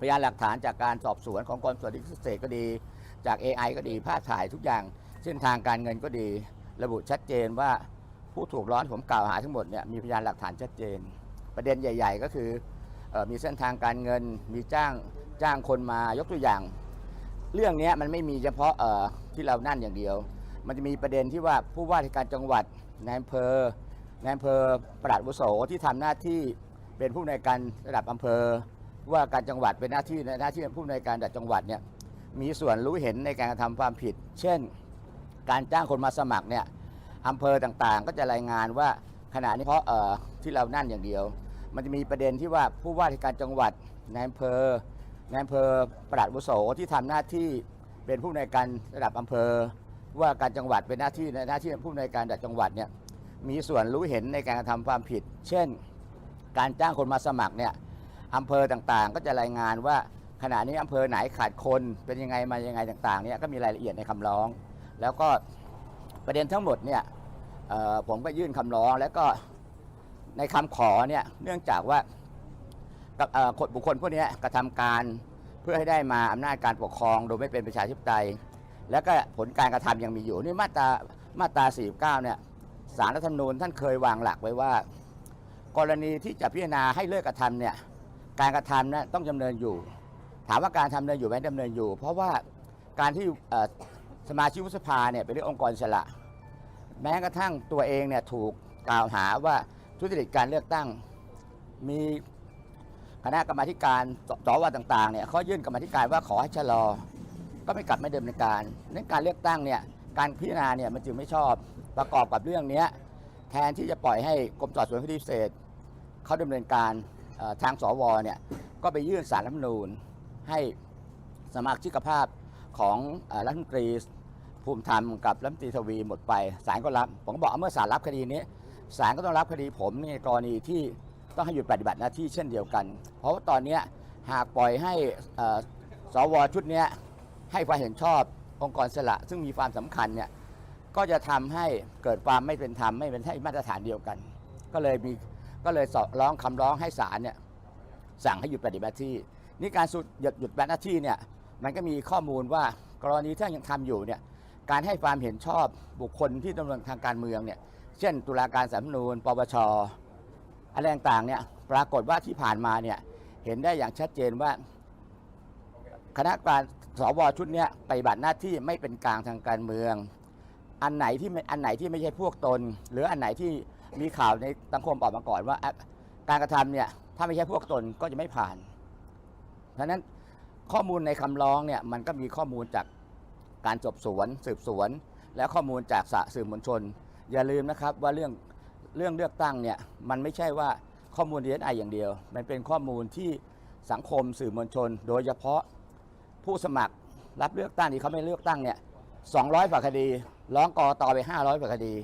พยานหลักฐานจากการสอบสวนของกรมสวัสดิพิเศษก็ดี จาก AI ก็ดีภาพถ่ายทุกอย่าง เส้นทางการเงินก็ดี ระบุชัดเจนว่าผู้ถูกร้อนผมกล่าวหาทั้งหมดเนี่ยมีพยานหลักฐานชัดเจน ประเด็นใหญ่ ๆ ก็คืออมีเส้นทางการเงินมีจ้างจ้างคนมายกตัวอย่าง เรื่องนี้มันไม่มีเฉพาะที่เรานั่นอย่างเดียว มันจะมีประเด็นที่ว่าผู้ว่าราชการจังหวัดนายอำเภอนายอำเภอปลัดวุโสที่ทำหน้าที่เป็นผู้ในการระดับอำเภอ ว่าการจังหวัดเป็นหน้าที่ในหน้าที่ผู้ในวยการดับจังหวัดเนี่ยมีส่วนรู้เห็นในการกระทำความผิด เช่น การจ้างคนมาสมัครเนี่ยอำเภอต่างๆ ก็จะรายงานว่าขณะนี้เพราะเอ่อที่เรานั่นอย่างเดียว มันจะมีประเด็นที่ว่าผู้ว่าราชการจังหวัดนายอำเภอนายอำเภอปลัดวุโสที่ทำหน้าที่เป็นผู้ในการระดับอำเภอ ว่าการจังหวัดเป็นหน้าที่ในหน้าที่ผู้ในการระดับจังหวัดเนี่ยมีส่วนรู้เห็นในการกระทำความผิด เช่น การจ้างคนมาสมัครเนี่ย อำเภอต่างๆ ก็จะรายงานว่าขณะนี้อำเภอไหนขาดคนเป็นยังไงมายังไงต่างๆเนี่ยก็มีรายละเอียดในคำร้อง แล้วก็ประเด็นทั้งหมดเนี่ยผมก็ยื่นคำร้องแล้วก็ในคำขอเนี่ยเนื่องจากว่ากับเอ่อคนบุคคลพวกนี้กระทำการเพื่อให้ได้มาอำนาจการปกครอง โดยไม่เป็นประชาธิปไตย แล้วก็ผลการกระทำยังมีอยู่นี่มาตรามาตรา 49 เนี่ยสารรัฐธรรมนูญท่านเคยวางหลักไว้ว่า กรณีที่จะพิจารณาให้เลิกกระทำเนี่ย การกระทำนั้นต้องดำเนินอยู่ ถามว่าการทำดำเนินอยู่ไหมดำเนินอยู่ เพราะว่าการที่เอ่อสมาชิกวุฒิสภาเนี่ยเป็นเรื่ององค์กรอิสระ แม้กระทั่งตัวเองเนี่ยถูกกล่าวหาว่าทุจริตการเลือกตั้ง มีคณะกรรมาธิการสสวต่างๆเนี่ยเขายื่นกรรมาธิการว่าขอให้ชะลอ ก็ไม่กลับไม่เดิมเนินการนั้นการเลือกตั้งเนี่ยการพิจารณาเนี่ยมันจึงไม่ชอบประกอบกับเรื่องเนี้ยแทนที่จะปล่อยให้กรมสอบสวนคดีพิเศษเขาดำเนินการ ทางสวเนี่ยก็ไปยื่นสารรัฐมนูญ ให้สมาชิกภาพของรัฐมนตรีภูมิธรรมกับรัฐมนตรีทวีหมดไปศาลก็รับ ผมก็บอกเมื่อศาลรับคดีนี้ศาลก็ต้องรับคดีผมในกรณีที่ต้องให้หยุดปฏิบัติหน้าที่เช่นเดียวกัน เพราะว่าตอนนี้หากปล่อยให้สวชุดนี้ให้ความเห็นชอบองค์กรสระซึ่งมีความสำคัญเนี่ยก็จะทำให้เกิดความไม่เป็นธรรมไม่เป็นให้มาตรฐานเดียวกัน ก็เลยมี ก็เลยสอร้องคำร้องให้ศาลเนี่ยสั่งให้หยุดปฏิบัติหน้าที่ นี่การสุดหยุดหยุดปฏิบัติหน้าที่เนี่ยมันก็มีข้อมูลว่ากรณีที่ยังทำอยู่เนี่ยการให้ความเห็นชอบบุคคลที่ดำเนินทางการเมืองเนี่ยเช่น ตุลาการสัมนูญปปชอะไรต่างๆเนี่ยปรากฏว่าที่ผ่านมาเนี่ยเห็นได้อย่างชัดเจนว่า คณะกรรมการสวชุดเนี้ยปฏิบัติหน้าที่ไม่เป็นกลางทางการเมือง อันไหนที่อันไหนที่ไม่ใช่พวกตน หรืออันไหนที่ มีข่าวในสังคมออกมาก่อนว่าการกระทำเนี่ย ถ้าไม่ใช่พวกตนก็จะไม่ผ่านเพราะนั้นข้อมูลในคำร้องเนี่ยมันก็มีข้อมูลจากการสอบสวน สืบสวน และข้อมูลจากสื่อมวลชน อย่าลืมนะครับว่าเรื่องเรื่องเลือกตั้งเนี่ยมันไม่ใช่ว่าข้อมูลดีเอไออย่างเดียว มันเป็นข้อมูลที่สังคมสื่อมวลชน โดยเฉพาะผู้สมัครรับเลือกตั้งที่เขาไม่เลือกตั้งเนี่ย200กว่าคดี ร้องกอตอไป500กว่าคดี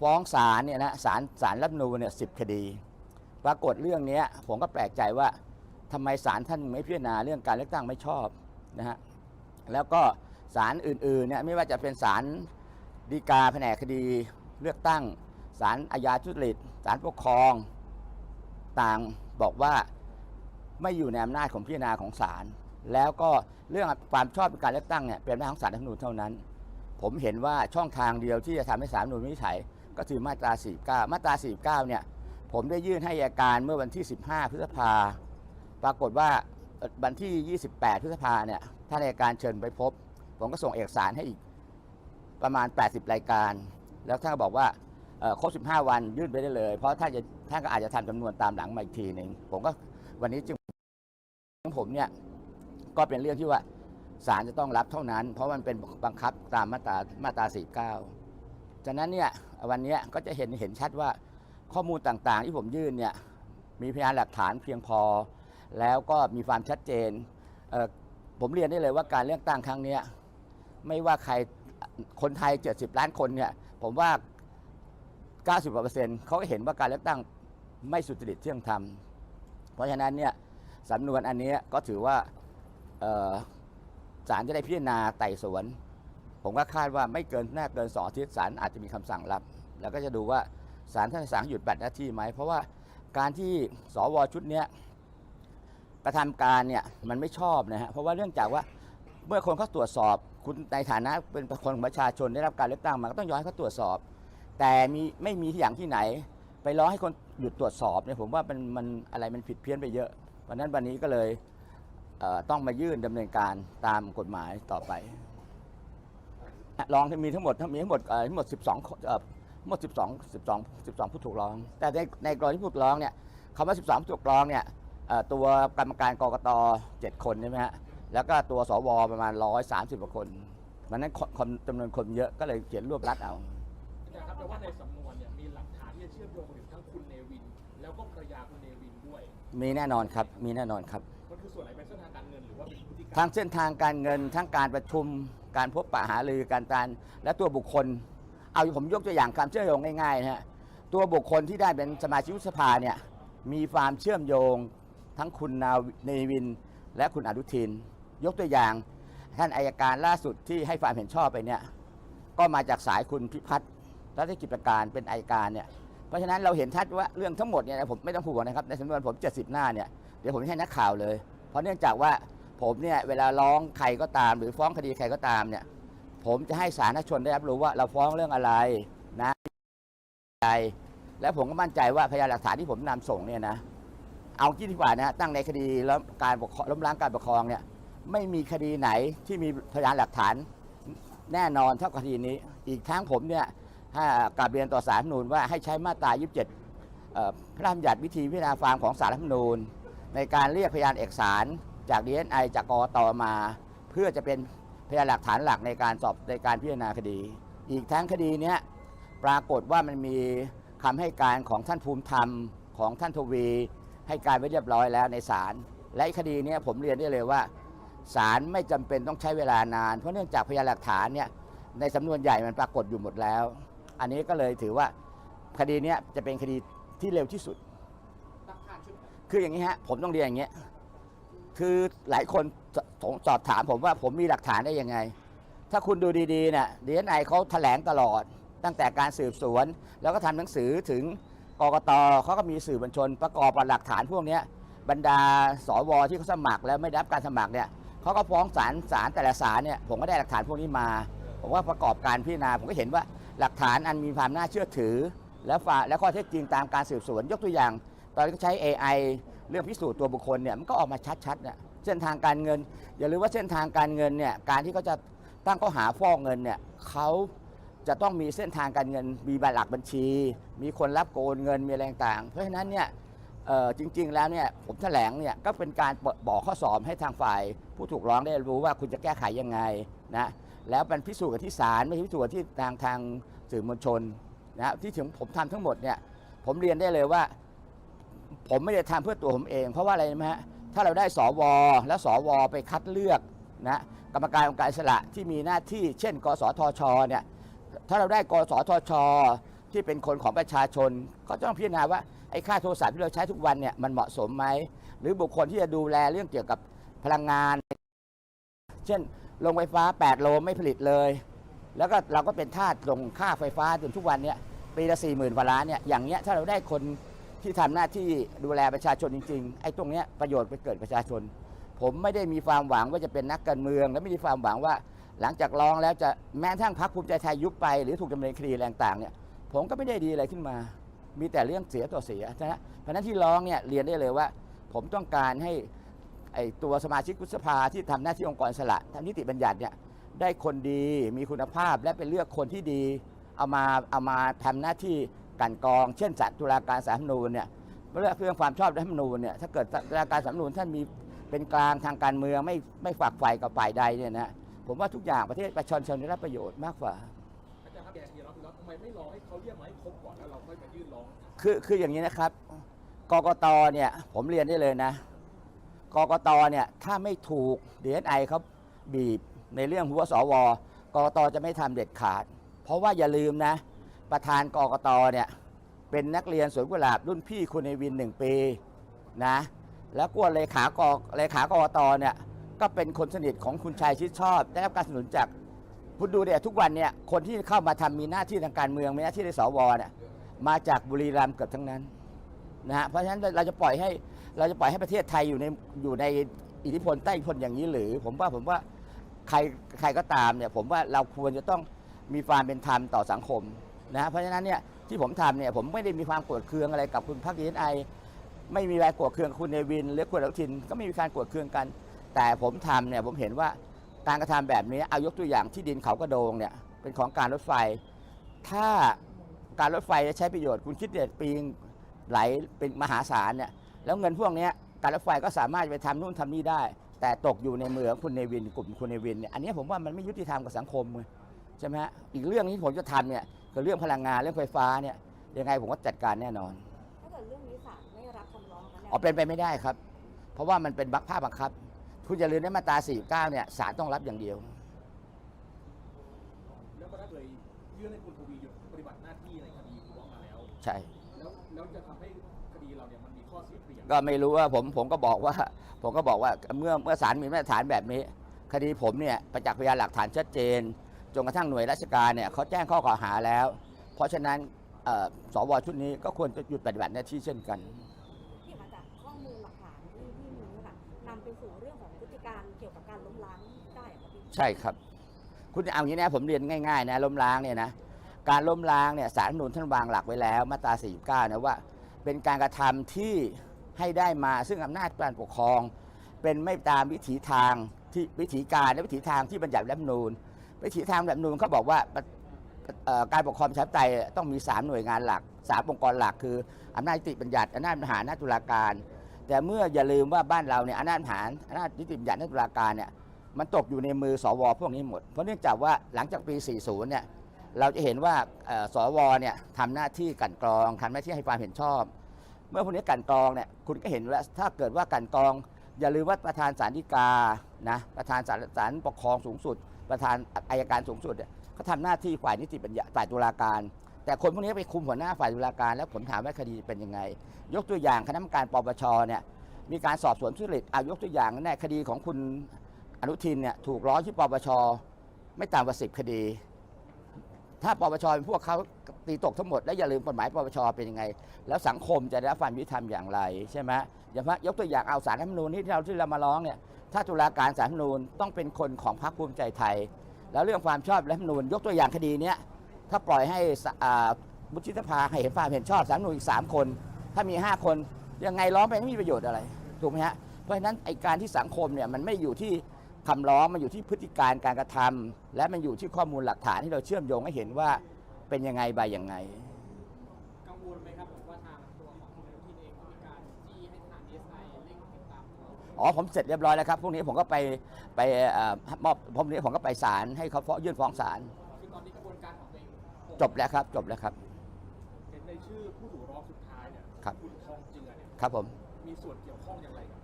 ฟ้องศาลเนี่ยนะศาลศาลรัฐนูเนี่ยสิบคดี ปรากฏเรื่องนี้ผมก็แปลกใจว่าทำไมศาลท่านไม่พิจารณาเรื่องการเลือกตั้งไม่ชอบนะฮะแล้วก็ศาลอื่นๆเนี่ยไม่ว่าจะเป็นศาลฎีกาแผนกคดีเลือกตั้งศาลอาญาทุจริตศาลปกครองต่างบอกว่าไม่อยู่ในอำนาจของพิจารณาของศาลแล้วก็เรื่องความชอบในการเลือกตั้งเนี่ยเป็นหน้าของศาลรัฐธรรมนูญเท่านั้น ผมเห็นว่าช่องทางเดียวที่จะทำให้ศาลรัฐธรรมนูญวินิจฉัย ก็คือมาตรา 49 มาตรา 49 เนี่ย ผมได้ยื่นให้อัยการเมื่อวันที่ 15 พฤษภา ปรากฏว่าวันที่ 28 พฤษภาเนี่ย ท่านอัยการเชิญไปพบ ผมก็ส่งเอกสารให้อีกประมาณ 80 รายการ แล้วท่านก็บอกว่าครบ 15 วันยื่นไปได้เลย เพราะท่านจะท่านก็อาจจะทำจำนวนตามหลังมาอีกทีหนึ่งผมก็วันนี้จึงของผมเนี่ยก็เป็นเรื่องที่ว่าศาลจะต้องรับเท่านั้น เพราะมันเป็นบังคับตามมาตรามาตรา49 ฉะนั้นเนี่ยวันนี้ก็จะเห็นเห็นชัดว่าข้อมูลต่างๆ ที่ผมยื่นเนี่ยมีพยานหลักฐานเพียงพอ แล้วก็มีความชัดเจนเผมเรียนได้เลยว่าการเลือกตั้งครั้งนี้ไม่ว่าใครคนไทย 70 ล้านคนเนี่ยผมว่า 90กว่าเปอร์เซ็นต์เขาเห็นว่าการเลือกตั้งไม่สุจริตเที่ยงธรรม เพราะฉะนั้นเนี่ยสำนวนอันนี้ก็ถือว่าศาลจะได้พิจารณาไต่สวน ผมก็คาดว่าไม่เกินน่าเกินสองอาทิตย์ศาลอาจจะมีคำสั่งรับ แล้วก็จะดูว่าศาลท่านสั่งหยุดปฏิบัติหน้าที่ไหม เพราะว่าการที่สวชุดเนี้กระทำการเนี่ยมันไม่ชอบนะฮะเพราะว่าเนื่องจากว่าเมื่อคนเขาตรวจสอบ คุณในฐานะเป็นคนของประชาชนได้รับการเลือกตั้งมาก็ต้องย้อนให้เขาตรวจสอบ แต่มีไม่มีที่อย่างที่ไหน ไปร้องให้คนหยุดตรวจสอบเนี่ยผมว่ามันมันอะไรมันผิดเพี้ยนไปเยอะเพราะนั้นวันนี้ก็เลยเต้องมายื่นดำเนินการตามกฎหมายต่อไป ร้องมีทั้งหมดมีทั้งหมดเอ่อทั้งหมด 12คนเอ่อทั้งหมด 12 12 12 ผู้ถูกร้อง แต่ในในกรณีที่ผู้ถูกร้องเนี่ยคำว่า 12 ผู้ถูกร้องเนี่ยเอ่อตัวกรรมการกกต7คนใช่ไหมฮะแล้วก็ตัวสวประมาณ 130กว่าคนมันนั้นคนคนจำนวนคนเยอะก็เลยเขียนรวบรัดเอา อาจารย์ครับแต่ว่าในสำนวนเนี่ยมีหลักฐานที่จะเชื่อมโยงไปถึงทั้งคุณเนวิน แล้วก็ภรรยาคุณเนวินด้วยมีแน่นอนครับ มีแน่นอนครับ มันคือส่วนไหนเป็นเส้นทางการเงินหรือว่าเป็นพฤติกรรม ทั้งเส้นทางการเงินทั้งการประชุม การพบปะหารือการตานและตัวบุคคล เอาผมยกตัวอย่างความเชื่อมโยงง่ายๆนะฮะตัวบุคคลที่ได้เป็นสมาชิกวุฒิสภาเนี่ยมีความเชื่อมโยงทั้งคุณนาเนวิน และคุณอนุทิน ยกตัวอย่างท่านอายการล่าสุดที่ให้ความเห็นชอบไปเนี่ยก็มาจากสายคุณพิพัฒน์รัตนกิจการเป็นอายการเนี่ยเพราะฉะนั้นเราเห็นชัดว่าเรื่องทั้งหมดเนี่ยผมไม่ต้องห่วงนะครับในสำนวนผม 70 หน้าเนี่ยเดี๋ยวผมให้นักข่าวเลย เพราะเนื่องจากว่า ผมเนี่ยเวลาร้องใครก็ตาม หรือฟ้องคดีใครก็ตามเนี่ย ผมจะให้สาธารณชนได้รับรู้ว่าเราฟ้องเรื่องอะไรนะอะไรและผมก็มั่นใจว่าพยานหลักฐานที่ผมนำส่งเนี่ยนะเอาที่ดีกว่านะตั้งในคดีแล้วการปกครองล้มล้างการปกครองเนี่ยไม่มีคดีไหนที่มีพยานหลักฐานแน่นอนเท่าคดีนี้ อีกทั้งผมเนี่ยให้กราบเรียนต่อสารนูญว่าให้ใช้มาตรา 27เอ่อพระราชบัญญัติวิธีพิจารณาความของสารรัฐมนูญในการเรียกพยานเอกสาร จาก DNI จากกตมา เพื่อจะเป็นพยานหลักฐานหลักในการสอบในการพิจารณาคดี อีกทั้งคดีเนี้ยปรากฏว่ามันมีคำให้การของท่านภูมิธรรมของท่านทวี ให้การไว้เรียบร้อยแล้วในศาลและคดีเนี้ยผมเรียนได้เลยว่าศาลไม่จำเป็นต้องใช้เวลานาน เพราะเนื่องจากพยานหลักฐานเนี่ยในสำนวนใหญ่มันปรากฏอยู่หมดแล้ว อันนี้ก็เลยถือว่าคดีเนี้ยจะเป็นคดีที่เร็วที่สุด คืออย่างนี้ฮะผมต้องเรียนอย่างเงี้ย คือหลายคนสอบถามผมว่าผมมีหลักฐานได้ยังไง ถ้าคุณดูดีๆเนี่ยดีเอ็นไอเขาแถลงตลอด ตั้งแต่การสืบสวน แล้วก็ทำหนังสือถึงกกตเขาก็มีสื่อบัญชน ประกอบกับหลักฐานพวกนี้บรรดาสวที่เขาสมัครแล้วไม่ได้รับการสมัครเนี่ยเขาก็ฟ้องศาลศาลแต่ละศาลเนี่ยผมก็ได้หลักฐานพวกนี้มา ผมว่าประกอบการพิจารณาผมก็เห็นว่าหลักฐานอันมีความน่าเชื่อถือ และฝ่าและข้อเท็จจริงตามการสืบสวนยกตัวอย่าง ตอนนี้ก็ใช้ AI เรื่องพิสูจน์ตัวบุคคลเนี่ยมันก็ออกมาชัดๆเนี่ยเส้นทางการเงิน อย่าลืมว่าเส้นทางการเงินเนี่ยการที่เขาจะตั้งข้อหาฟอกเงินเนี่ยเขาจะต้องมีเส้นทางการเงินมีใบหลักบัญชี มีคนรับโกนเงินมีอะไรต่างเพราะฉะนั้นเนี่ยจริง ๆ แล้วเนี่ยผมแถลงเนี่ยก็เป็นการบอกข้อสอบให้ทางฝ่าย ผู้ถูกร้องได้รู้ว่าคุณจะแก้ไขยังไงนะแล้วมันพิสูจน์กันที่ศาลไม่ใช่พิสูจน์กันที่ทางทางสื่อมวลชนนะที่ถึงผมทำทั้งหมดเนี่ยผมเรียนได้เลยว่า ผมไม่ได้ทำเพื่อตัวผมเอง เพราะว่าอะไรนะฮะถ้าเราได้สวแล้วสวไปคัดเลือกนะกรรมการองค์การอิสระที่มีหน้าที่ เช่น กสทชเนี่ยถ้าเราได้กสทช ที่เป็นคนของประชาชน ก็ต้องพิจารณาว่าไอ้ค่าโทรศัพท์ที่เราใช้ทุกวันเนี่ยมันเหมาะสมไหมหรือบุคคลที่จะดูแลเรื่องเกี่ยวกับพลังงาน เช่นโรงไฟฟ้า 8 โลไม่ผลิตเลย แล้วก็เราก็เป็นทาสลงค่าไฟฟ้าจนทุกวันเนี่ยปีละสี่หมื่นกว่าล้านเนี่ยอย่างเงี้ยถ้าเราได้คน ที่ทำหน้าที่ดูแลประชาชนจริงๆไอ้ตรงเนี้ยประโยชน์ไปเกิดประชาชน ผมไม่ได้มีความหวังว่าจะเป็นนักการเมือง และไม่ได้ความหวังว่า หลังจากร้องแล้วจะแม้กระทั่งพรรคภูมิใจไทยยุบไป หรือถูกดำเนินคดีอะไรต่างเนี่ยผมก็ไม่ได้ดีอะไรขึ้นมา มีแต่เรื่องเสียต่อเสียนะฮะเพราะนั้นที่ร้องเนี่ยเรียนได้เลยว่า ผมต้องการให้ไอ้ตัวสมาชิกวุฒิสภาที่ทำหน้าที่องค์กรสระทำนิติบัญญัติเนี่ยได้คนดีมีคุณภาพและไปเลือกคนที่ดี เอามาเอามาทำหน้าที่ กลันกรอง เช่นสัตว์ตุลาการสาลรฐธรรมนูญเนี่ยเรื่องเรื่องความชอบรัฐธรรมนูญเนี่ยถ้าเกิดตุลาการสาลรฐธรรมนูญท่านมีเป็นกลางทางการเมืองไม่ไม่ฝักใฝ่กับฝ่ายใดเนี่ยนะผมว่าทุกอย่างประเทศประชาชนได้รับประโยชน์มากกว่าอาจารย์ครับอย่างที่เราคือเราทำไมไม่รอให้เขาเรียกมาให้ครบก่อนแล้วเราค่อยมายื่นร้องคือคืออย่างนี้นะครับกกตเนี่ยผมเรียนได้เลยนะกกตเนี่ยถ้าไม่ถูก DSI เขาบีบในเรื่องหัวสวกกตจะไม่ทำเด็ดขาด เพราะว่าอย่าลืมนะ ประธานกกตเนี่ยเป็นนักเรียนสวนกุหลาบรุ่นพี่คุณในวินหนึ่งปีนะแล้วก็เลขากรเลขากกตเนี่ยก็เป็นคนสนิทของคุณชัยชิดชอบ ได้รับการสนับสนุนจากคุณดูเนี่ยทุกวันเนี่ยคนที่เข้ามาทำมีหน้าที่ทางการเมืองมีหน้าที่ในสวเนี่ยมาจากบุรีรัมย์เกือบทั้งนั้นนะฮะเพราะฉะนั้นเราจะปล่อยให้เราจะปล่อยให้ประเทศไทยอยู่ในอยู่ในอิทธิพลใต้อิทธิพลอย่างนี้หรือ ผมว่าผมว่าใครใครก็ตามเนี่ยผมว่าเราควรจะต้องมีความเป็นธรรมต่อสังคม นะเพราะฉะนั้นเนี่ยที่ผมทำเนี่ยผมไม่ได้มีความโกรธเคืองอะไรกับคุณพักดีไอไม่มีแรงโกรธเคืองคุณเนวินหรือคุณอนุทินก็ไม่มีการโกรธเคืองกัน แต่ผมทำเนี่ยผมเห็นว่าการกระทำแบบนี้เอายกตัวอย่างที่ดินเขากระโดงเนี่ยเป็นของการรถไฟ ถ้าการรถไฟจะใช้ประโยชน์คุณคิดเด็ดปีงไหลเป็นมหาศาลเนี่ยแล้วเงินพวกนี้การรถไฟก็สามารถไปทำนู่นทำนี่ได้ แต่ตกอยู่ในมือของคุณเนวินกลุ่มคุณเนวินเนี่ยอันนี้ผมว่ามันไม่ยุติธรรมกับสังคมไง ใช่ไหมฮะอีกเรื่องที่ผมจะทำเนี่ยคือเรื่องพลังงานเรื่องไฟฟ้าเนี่ยยังไงผมก็จัดการแน่นอน ถ้าเกิดเรื่องนี้ศาลไม่รับคำร้องนั้นอ๋อเป็นไปไม่ได้ครับ เพราะว่ามันเป็นบักภาพบังคับ คุณอย่าลืมในมาตรา49เนี่ยศาลต้องรับอย่างเดียว แล้วก็ได้เลยยื่นให้คุณทวีหยุดปฏิบัติหน้าที่ในคดีฟ้องมาแล้ว ใช่ แล้วแล้วจะทำให้คดีเราเนี่ยมันมีข้อเสียเปรียบก็ไม่รู้ว่าผมผมก็บอกว่า ผมก็บอกว่าเมื่อเมื่อศาลมีมาตรฐานแบบนี้ คดีผมเนี่ยประจักษ์พยานหลักฐานชัดเจน จนกระทั่งหน่วยราชการเนี่ยเขาแจ้งข้อกล่าวหาแล้ว เพราะฉะนั้นเอ่อสวชุดนี้ก็ควรจะหยุดปฏิบัติหน้าที่เช่นกัน ที่มาจากข้อมูลหลักฐานที่ที่มีเนะคะนำไปสู่เรื่องของพฤติการเกี่ยวกับการล้มล้างได้เหรอครับพี่ใช่ครับ คุณเอาอย่างนี้นะผมเรียนง่ายๆนะล้มล้างเนี่ยนะการล้มล้างเนี่ยสารรัฐธรรมนูญท่านวางหลักไว้แล้ว มาตรา49นะว่า เป็นการกระทำที่ให้ได้มาซึ่งอำนาจการปกครอง เป็นไม่ตามวิถีทางที่วิถีการและวิถีทางที่บัญญัติรัฐธรรมนูญ วิถีทางรัฐธรรมนูญเขาบอกว่าการปกครองประชาธิปไตยต้องมี 3 หน่วยงานหลักสามองค์กรหลักคืออำนาจนิติบัญญัติอำนาจบริหารอำนาจตุลาการ แต่เมื่ออย่าลืมว่าบ้านเราเนี่ยอำนาจบริหารอำนาจนิติบัญญัติอำนาจตุลาการเนี่ยมันตกอยู่ในมือสวพวกนี้หมด เพราะเนื่องจากว่าหลังจากปี 40 เนี่ยเราจะเห็นว่าสวเนี่ยทำหน้าที่กันกรองทำหน้าที่ให้ความเห็นชอบ เมื่อพวกนี้กันกรองเนี่ยคุณก็เห็นว่าถ้าเกิดว่ากันกรอง อย่าลืมว่าประธานศาลฎีกานะประธานศาลศาลปกครองสูงสุด ประธานอายการสูงสุดเนี่ยเขาทำหน้าที่ฝ่ายนิติบัญญัติฝ่ายตุลาการ แต่คนพวกนี้ไปคุมหัวหน้าฝ่ายตุลาการ แล้วผมถามว่าคดีเป็นยังไง ยกตัวอย่างคณะกรรมการปปชเนี่ยมีการสอบสวนทุจริตอายกตัวอย่างในคดีของคุณอนุทินเนี่ยถูกร้องที่ปปชไม่ต่ำกว่าสิบคดี ถ้าปปชเป็นพวกเขา ตีตกทั้งหมด แล้อย่าลืมกฎหมายปปชเป็นยังไง แล้วสังคมจะได้รับความยุติธรรมอย่างไรใช่ไหมอย่างพระยกตัวอย่างเอาสารรัฐธรรมนูญที่เราที่เรามาร้องเนี่ยถ้าตุลาการสารรัฐธรรมนูญต้องเป็นคนของพรรคภูมิใจไทย แล้วเรื่องความชอบรัฐธรรมนูญยกตัวอย่างคดีเนี้ยถ้าปล่อยให้สอ่าบุชิตภาให้เห็นความเห็นชอบสารรัฐธรรมนูญอีกสามคน ถ้ามีห้าคนยังไงร้องไปไม่มีประโยชน์อะไรถูกไหมฮะเพราะฉะนั้นไอการที่สังคมเนี่ยมันไม่อยู่ที่คำร้องมันอยู่ที่พฤติการการกระทำและมันอยู่ที่ข้อมูลหลักฐานที่เราเชื่อมโยงให้เห็นว่า เป็นยังไงใบยังไง กังวลไหมครับผมว่าทางตัวของคุณอนุทินเองก็มีการจี้ให้ทางดีเอสไอเร่งติดตามตัวอ๋อผมเสร็จเรียบร้อยแล้วครับพรุ่งนี้ผมก็ไปไปเอ่อมอบพรุ่งนี้ผมก็ไปศาลให้เขาฟ้องยื่นฟ้องศาลคือตอนนี้กระบวนการของตัวเองจบแล้วครับ จบแล้วครับ เห็นในชื่อผู้ถูกร้องสุดท้ายเนี่ยครับคุณทองเจือเนี่ยครับผม มีส่วนเกี่ยวข้องอย่างไรกับ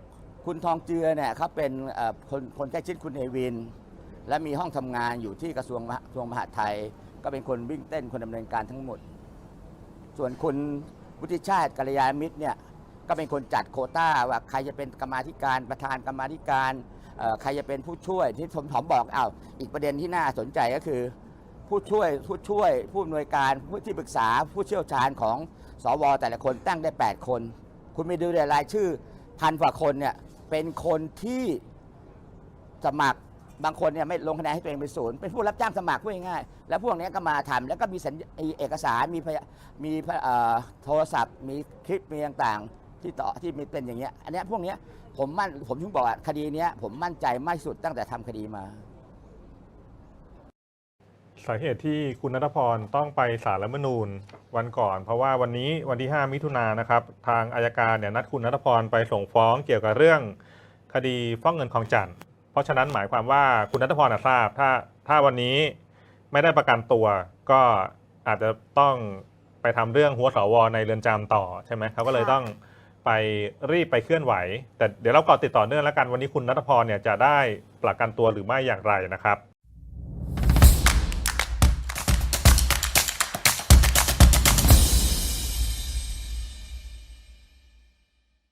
คุณทองเจือเนี่ยเขาเป็นเอ่อคนคนใกล้ชิดคุณเนวิน และมีห้องทำงานอยู่ที่กระทรวงมหากระทรวงมหาดไทย ก็เป็นคนวิ่งเต้นคนดำเนินการทั้งหมด ส่วนคุณวุฒิชาติกัลยาณมิตรเนี่ยก็เป็นคนจัดโคต้าว่าใครจะเป็นกรรมาธิการประธานกรรมาธิการใครจะเป็นผู้ช่วยที่ผมถอมบอกอ้าวอีกประเด็นที่น่าสนใจก็คือ ผู้ช่วยผู้ช่วยผู้อำนวยการผู้ที่ปรึกษาผู้เชี่ยวชาญของสวแต่ละคนตั้งได้ 8 คน คุณไปดูรายชื่อพันกว่าคนเนี่ยเป็นคนที่สมัคร บางคนเนี่ยไม่ลงคะแนนให้ตัวเองเป็นศูนย์เป็นผู้รับจ้างสมัครพูดง่ายๆแล้วพวกนี้ก็มาทำแล้วก็มีสัญเอกสารมีมีโทรศัพท์ มีคลิปมีต่างๆ ที่ต่อที่มีเป็นอย่างเงี้ยอันนี้พวกนี้ผมมั่นผมถึงบอกว่าคดีเนี้ยผมมั่นใจมากที่สุดตั้งแต่ทำคดีมา สาเหตุที่คุณนัทพรต้องไปศาลรัฐธรรมนูญวันก่อน เพราะว่าวันนี้วันที่ 5 มิถุนายนนะครับ ทางอายการเนี่ยนัดคุณนัทพรไปส่งฟ้องเกี่ยวกับเรื่องคดีฟ้องเงินของจันทร์ ราะฉะนั้นหมายความว่าคุณนัทพรน่ะทราบ ถ้าถ้าวันนี้ไม่ได้ประกันตัว ก็อาจจะต้องไปทำเรื่องหัวสวในเรือนจำต่อใช่ไหมเขาก็เลยต้องไปรีบไปเคลื่อนไหว แต่เดี๋ยวเราก่อติดต่อเนื่องแล้วกันวันนี้คุณนัทพรเนี่ยจะได้ประกันตัวหรือไม่อย่างไรนะครับ